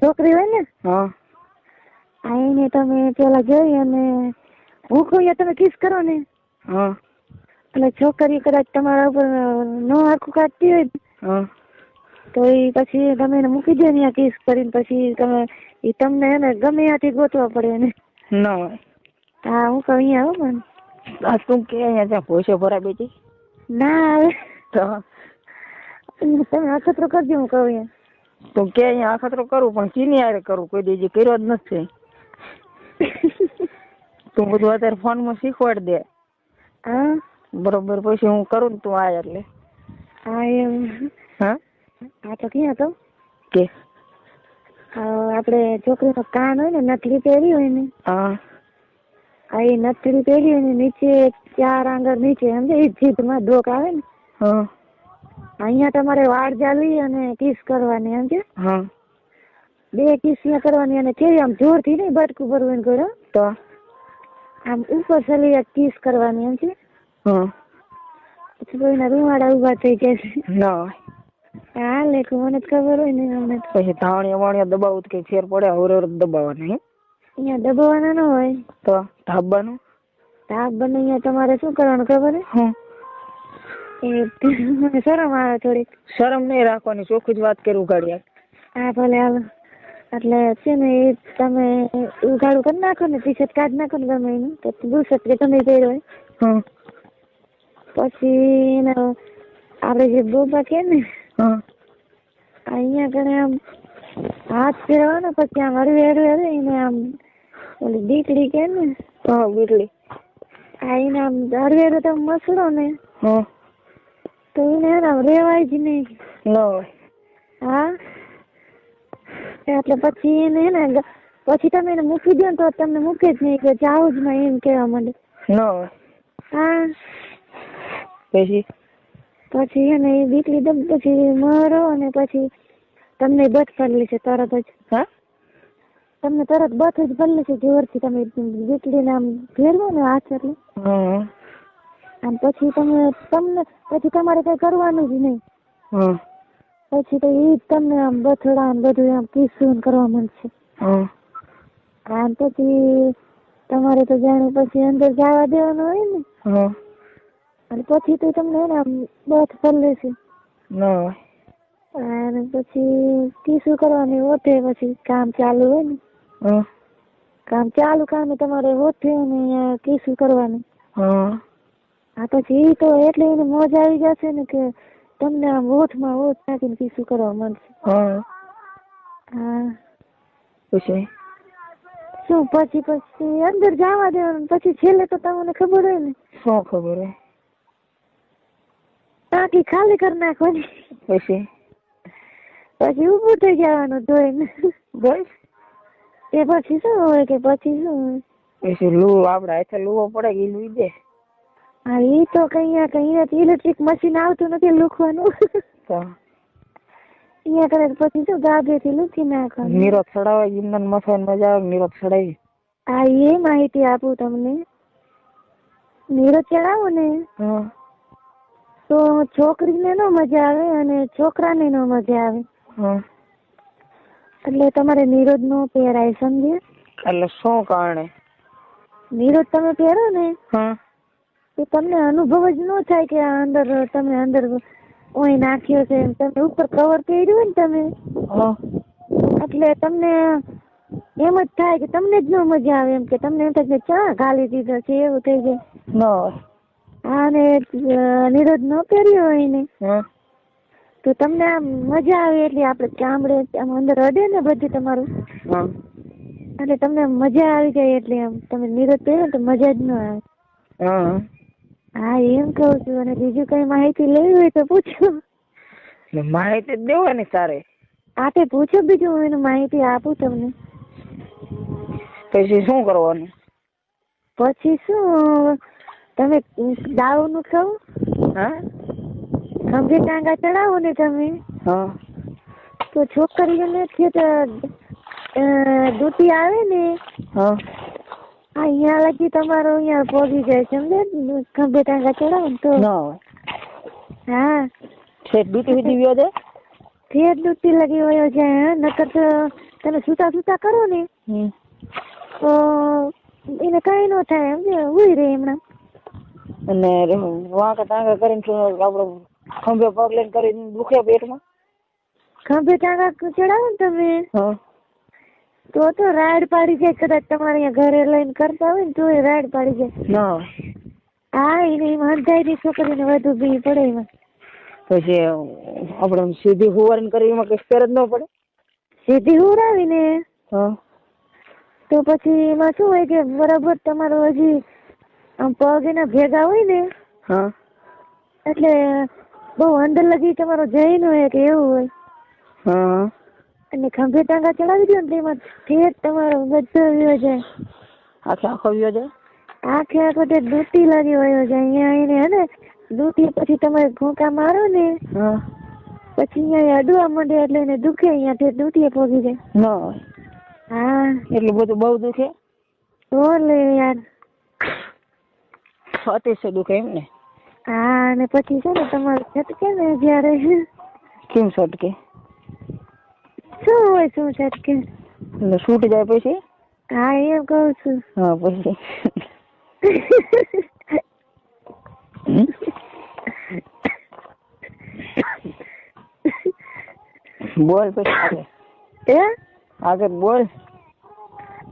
છોકરી હોય ને? હા. આઈને તમે પેલા જોઈ અને ભૂખ હોય તમે કિસ કરો ને. હા. એટલે છોકરી કદાચ તમારા ઉપર નો આખું કાઢતી હોય હા. તો એ પછી તમે એને મૂકી દો ને કિસ કરીને પછી તમે એ તમને એને ગમે ત્યાંથી ગોતવા પડે એને. ના હા હું કહું અહીંયા આવું પણ. આ તું કે અહીંયા ત્યાં પૈસો ભરા બેટી? ના આવે. તો? તમે અખતરો કરજો હું કહું અહીંયા. તું કે અહીંયા અખતરો કરું પણ ચીની હારે કરું કોઈ દેજે કર્યો જ નથી. તું બધું અત્યારે ફોનમાં શીખવાડ દે. હા? બરોબર પછી હું કરું ને તું આ એટલે. હા એમ. હા? આ તો ક્યાં તો? કે? હા, આપણે છોકરીનો કાન હોય ને નથલી પહેરી હોય ને હા. આ એ નથલી પહેરી હોય ને નીચે ચાર આંગળ નીચે સમજે એ જીભમાં ડોક આવે ને હા. અહીંયા તમારે વાળ જાલી અને કિસ કરવાની સમજે હા. બે કિસ ને કરવાની અને કેવી આમ જોરથી નહીં બટકું ભરવું કરો. તો? આમ ઉપર સલી કિસ કરવાની એમ છે હા. પછી કોઈના ઊભા થઈ ના. હા લેખું મને ખબર હોય ને અમને પછી ધાવણિયા વાણિયા દબાવું કે ફેર પડે અવરવર દબાવવાના અહીંયા દબાવવાના ન હોય. તો? ધાબવાનું ધાબ બને અહીંયા તમારે શું કરવાનું ખબર હું. મને શરમ આવે થોડીક. શરમ નહીં રાખવાની ચોખ્ખી જ વાત કરી ઉગાડ્યા હા ભલે હાલો. એટલે છે ને એ તમે ઉઘાડું કરી નાખો ને ટી શર્ટ કાઢી નાખો ને ગમે એનું તો બુશર્ટ કે તમે પહેર્યો હોય. પછી એનો આપણે જે બોબા કે ને અહીંયા કણે આમ હાથ ફેરવાનો પછી આમ હરવે હરવે હરવે એને આમ ઓલી દીકડી કે ને હા બીટલી આ એને આમ હરવે હરવે તમે મસડો ને. હા. તો એને રેવાય જ નહીં. હા? એટલે પછી એને ને પછી તમે એને મૂકી દો તો તમને મૂકે જ નહીં કે જાઓ જ નહીં એમ કહેવા માંડે. હા? પછી? પછી એને એ દીકરી દમ પછી મરો અને પછી તમને બથ ભરલી છે તરત જ. હા? તમને તરત બથ જ ભરલી છે જોરથી તમે દીકરીને આમ ફેરવો ને હાથ એટલે. આમ પછી તમે તમને પછી તમારે કઈ કરવાનું જ નહીં. પછી તો એ તમને આમ બથડા ને બધું આમ કિસ્સું કરવા માંડશે. અને પછી તમારે તો જાણે પછી અંદર જવા દેવાનું હોય ને. અને પછી તો તમને એને આમ બથ પર લેશે અને પછી કિસ્સું કરવાની ઓઠે પછી કામ ચાલુ હોય ને. કામ ચાલુ કામે તમારે ઓઠે અને કિસ્સું કરવાનું. હા તો પછી ઈ તો એટલે એને મોજ આવી જશે ને કે તમને આમ ઓઠમાં ઓઠ નાખીને કિસ્સું કરવા મળશે હા. હા. પછી? શું પછી પછી અંદર જવા દેવાનું પછી છેલ્લે તો તમને ખબર હોય ને. શું ખબર હોય? ટાંકી ખાલી કરી નાખવાની. પછી? પછી ઊભું થઈ જવાનું ધોઈને. બસ? એ પછી શું હોય કે પછી શું હોય? પછી લૂ આપડે હાથે લૂવો પડે એ લૂઈ દે. હા એ તો કઈ કઈ ઇલેક્ટ્રિક મશીન આવતું નથી લૂખવાનું. તો? અહીંયા કરે પછી શું ગાભેથી લૂછી નાખો નીરો ચડાવે ઇંધન મસાન મજા આવે નીરો ચડાવી હા એ માહિતી આપું તમને. નીરો ચડાવો ને. તો છોકરીને નો મજા આવે અને છોકરાને નો મજા આવે. એટલે તમારે નીરોજ નો પહેરાય સમજે એટલે શું કારણે? નીરોજ તમે પહેરો ને? હા. તો તમને અનુભવ જ ન થાય કે આ અંદર તમે અંદર ઓય નાખ્યો છે એમ. તમે ઉપર કવર કર્યું હોય ને તમે? એટલે તમને એમ જ થાય કે તમને જ ન મજા આવે એમ કે તમને એમ થાય કે ચા ગાલી દીધો છે એવું થઈ જાય. હા ને નિરોધ ન કર્યો હોય ને તો તમને આમ મજા આવે એટલે આપણે ચામડે આમ અંદર અડે ને બધું તમારું. એટલે તમને મજા આવી જાય એટલે આમ તમે નિરોધ કર્યો તો મજા જ ન આવે. હા એમ કહું છું. અને બીજું કઈ માહિતી લેવી હોય તો પૂછો. માહિતી જ દેવાની તારે. આપે પૂછો બીજું હું એનું માહિતી આપું તમને. પછી શું કરવાનું? પછી શું તમે દાવનું ખાવ? હા? ખંભે ટાંગા ચડાવો ને તમે. હા. તો છોકરીઓને છે તો અ, આવે ને હા. અહીંયા લગી તમારો અહીંયા પહોંચી જાય સમજે ખંભે ટાંગા ચડાવો ને તો. હા. છેક બીટી બીટી વ્યો છે ફેર દૂતી લગી વયો છે નકર તો તમે સૂતા સૂતા કરો ને તો એને કઈ ન થાય એમ કે ઉઈ રે હમણાં અને વાંકા તાંકા કરીને શું આપડે ખંભે પગ લઈને કરીને દુખે પેટમાં? ખંભે ટાંગા ચડાવો ને તમે. હા. તો તો રાડ પાડી જાય કદાચ તમારે અહીંયા ઘરે લઈને કરતા હોય ને તો એ રાડ પાડી જાય. ના. હા એને એમાં છોકરી છોકરીને વધુ બી પડે એમાં. પછી આપણે સીધી હુવારીને કરી એમાં કઈ ફેર જ ન પડે? સીધી ઉડાવીને હા. તો પછી એમાં શું હોય કે બરાબર તમારો હજી પગ એના ભેગા હોય ને હા. એટલે બહુ અંદર લગી તમારો જઈ ન હોય કે એવું હોય. હા. અને ખંભે ટાંગા ચડાવી દો ને તેમાં એમાં ઠેઠ તમારો બધો વયો જાય. આખે આખો વ્યો જાય? આખે આખો તે દૂતી લાગી વયો જાય. અહીંયા એને હે ને દૂતી પછી તમે ઘોંકા મારો ને પછી અહીંયા અડવા માંડે એટલે એને દુખે અહીંયા તે દૂતીએ પોગી જાય. ના હા. એટલું બધું બહુ દુખે? તો લે યાર. અતિશય દુખે એમ ને? હા અને પછી છે ને તમારું છટકે ને જ્યારે. કેમ છટકે? શું હોય શું છટકે એટલે છૂટ જાય પછી? હા એમ કહું છું. હા પછી. બોલ પછી આગળ. એ આગળ બોલ.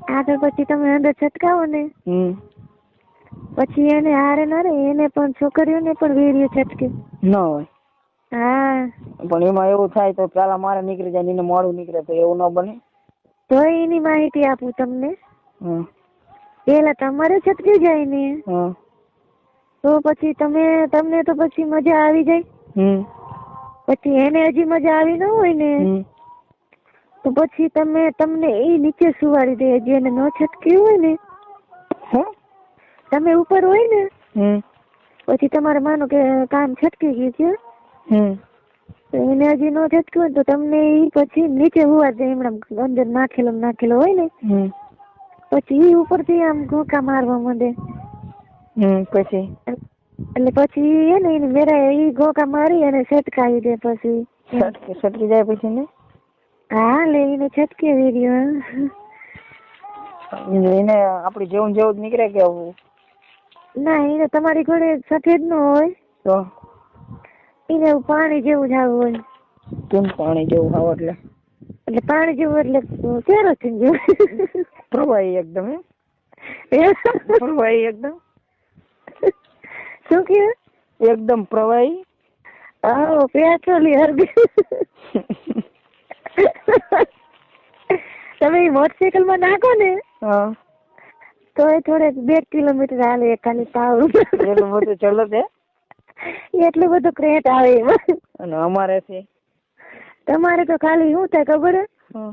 આગળ પછી તમે અંદર છટકાવો ને. હમ. પછી એને હારે ના રે એને પણ છોકરીઓને પણ વેર્યું છટકે. ન હોય. હા. પણ એમાં એવું થાય તો પેલા મારે નીકળી જાય એને મોડું નીકળે તો એવું ન બને. તો એની માહિતી આપું તમને. પેલા તમારે છટકી જાય ને. તો પછી તમે તમને તો પછી મજા આવી જાય. પછી એને હજી મજા આવી ન હોય ને. તો પછી તમે તમને એ નીચે સુવાડી દે હજી એને ન છટકી હોય ને. હે? તમે ઉપર હોય ને. પછી તમારે માનો કે કામ છટકી ગયું છે. તો એને હજી ન છટક્યું હોય તો તમને ઈ પછી નીચે હોવા દે એમણે અંદર નાખેલો નાખેલો હોય ને. પછી ઈ ઉપરથી આમ ઘોંકા મારવા માંડે. પછી? એટલે પછી એ ને એને મેરા ઈ ઘોંકા મારી અને છટકાવી દે પછી. છટકી છટકી જાય પછી ને હા લે એને છટકેવી રહ્યો એને આપડી જેવું જેવું જ નીકળે કે ના એને તમારી ઘરે સફેદ નો હોય. તો? એને પાણી જેવું જ આવું હોય. કેમ પાણી જેવું ખાવ એટલે? એટલે પાણી જેવું એટલે ચહેરો થઈ ગયો પ્રવાહી એકદમ પ્રવાહી એકદમ? શું કે એકદમ પ્રવાહી આવો પેટ્રોલી હરગી તમે મોટરસાયકલમાં નાખો ને હા. તો એ થોડેક બે કિલોમીટર હાલે ખાલી તાવ. એટલું બધું ચલો છે? એટલું બધું ક્રેટ આવે એમાં. અને અમારે છે. તમારે તો ખાલી શું થાય ખબર? હે.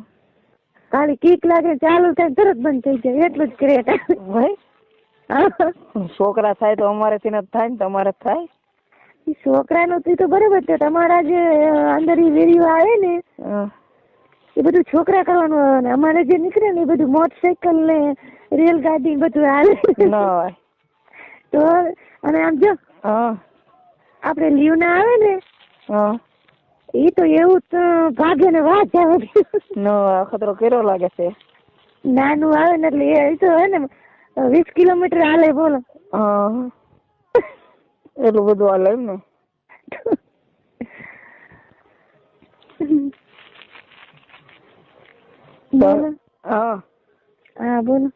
ખાલી કીક લાગે ચાલુ થાય તરત બંધ થઈ જાય. એટલું જ ક્રેટ આવે. છોકરા થાય તો અમારેથી નથી થાય ને તમારે થાય? છોકરાનું તો બરાબર છે. તમારા જે અંદર ઈ વેરીઓ આવે ને એ બધું છોકરા કરવાનું આવે ને. અમારે જે નીકળે ને એ બધું મોટરસાયકલ ને રેલગાડી બધું આવે. ના હોય. તો અને આમ જો. હા. આપણે લીવ ના આવે ને હા. એ તો એવું તો ભાગે ને વાત આવે. નો ખતરો કેરો લાગે છે. નાનું આવે ને એટલે એ તો હે ને વીસ કિલોમીટર હાલે બોલો. એટલું બધું હાલે એમ ને. બોલો. હા. હા બોલો.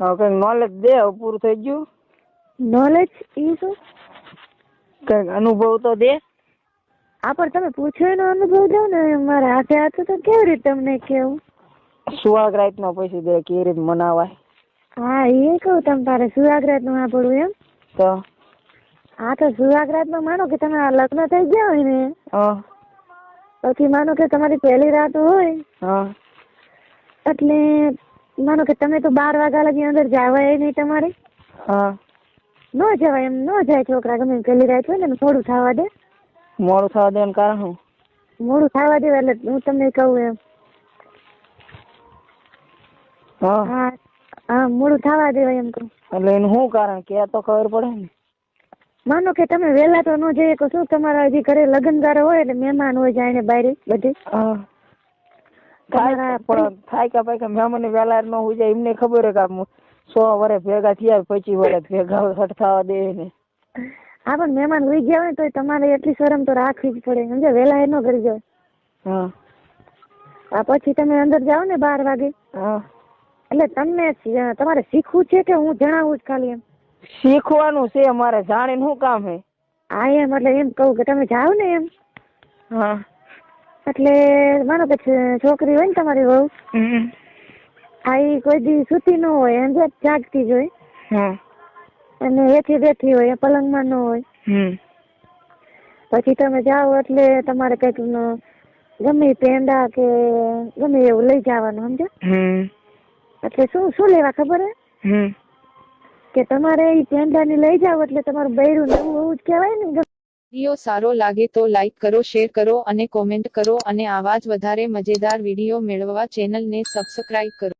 હવે કઈ નોલેજ દે પૂરું થઈ ગયું? નોલેજ એ શું? કંઈક અનુભવ તો દે. આ પણ તમે પૂછો એનો અનુભવ દો ને મારા હાથે હાથે તો કેવી રીતે તમને કેવું? સુહાગ રાત નો પૈસા દે કેવી રીતે મનાવાય. હા એ કહું તમ તારે સુહાગરાતનું સાંભળવું એમ? તો? હા તો સુહાગરાતમાં માનો કે તમે આ લગ્ન થઈ ગયા હોય ને હા. પછી માનો કે તમારી પહેલી રાત હોય. હા. એટલે માનો કે તમે તો બાર વાગ્યા લગી અંદર જવાય નહીં તમારે? હા. ન જવાય એમ ન જાય છોકરા ગમે પેલી રાત હોય ને થોડું થવા દે. મોડું થવા દેવાનું કારણ શું? મોડું થવા દે એટલે હું તમને કહું એમ. હા. હા હા મોડું થવા દેવાય એમ કહું. એટલે એનું શું કારણ? કે તો ખબર પડે ને. માનો કે તમે વેલા તો ન જઈએ કે શું તમારા હજી ઘરે લગ્નગારો હોય એટલે મહેમાન હોય જાણે બારે બધે? હા. થાય કે ભાઈ કે મહેમાન વેલા ન હોય જાય એમને ખબર હોય કે આમ સો વર્ષ ભેગા થયા પછી વરે ભેગા હટ દે ને. હા પણ મહેમાન ઉઈ ગયા હોય તો તમારે એટલી શરમ તો રાખવી જ પડે. સમજે વેલા એ ન કરી જાય હા. આ પછી તમે અંદર જાઓ ને બાર વાગે. હા. એટલે તમને તમારે શીખવું છે કે હું જણાવું જ ખાલી એમ? શીખવાનું છે મારે જાણીને શું કામ હે? હા એમ એટલે એમ કહું કે તમે જાઓ ને એમ. હા. એટલે માનો કે છોકરી હોય ને તમારી વહુ? આ કોઈ દી સૂતી ન હોય એમ જ જાગતી જ હોય. અને એથી બેઠી હોય પલંગમાં ન હોય. પછી તમે જાઓ એટલે તમારે કંઈક ન- ગમે પેંડા કે ગમે એવું લઈ જવાનું સમજો? એટલે શું શું લેવા ખબર હે? હમ. કે તમારે એ પેંડા ને લઈ જાવ એટલે તમારું બૈરું નવું એવું જ કહેવાય ને? વીડિયો સારો લાગે તો લાઈક કરો શેર કરો અને કોમેન્ટ કરો અને આવા જ વધારે મજેદાર વીડિયો મેળવવા ચેનલને સબસ્ક્રાઇબ કરો.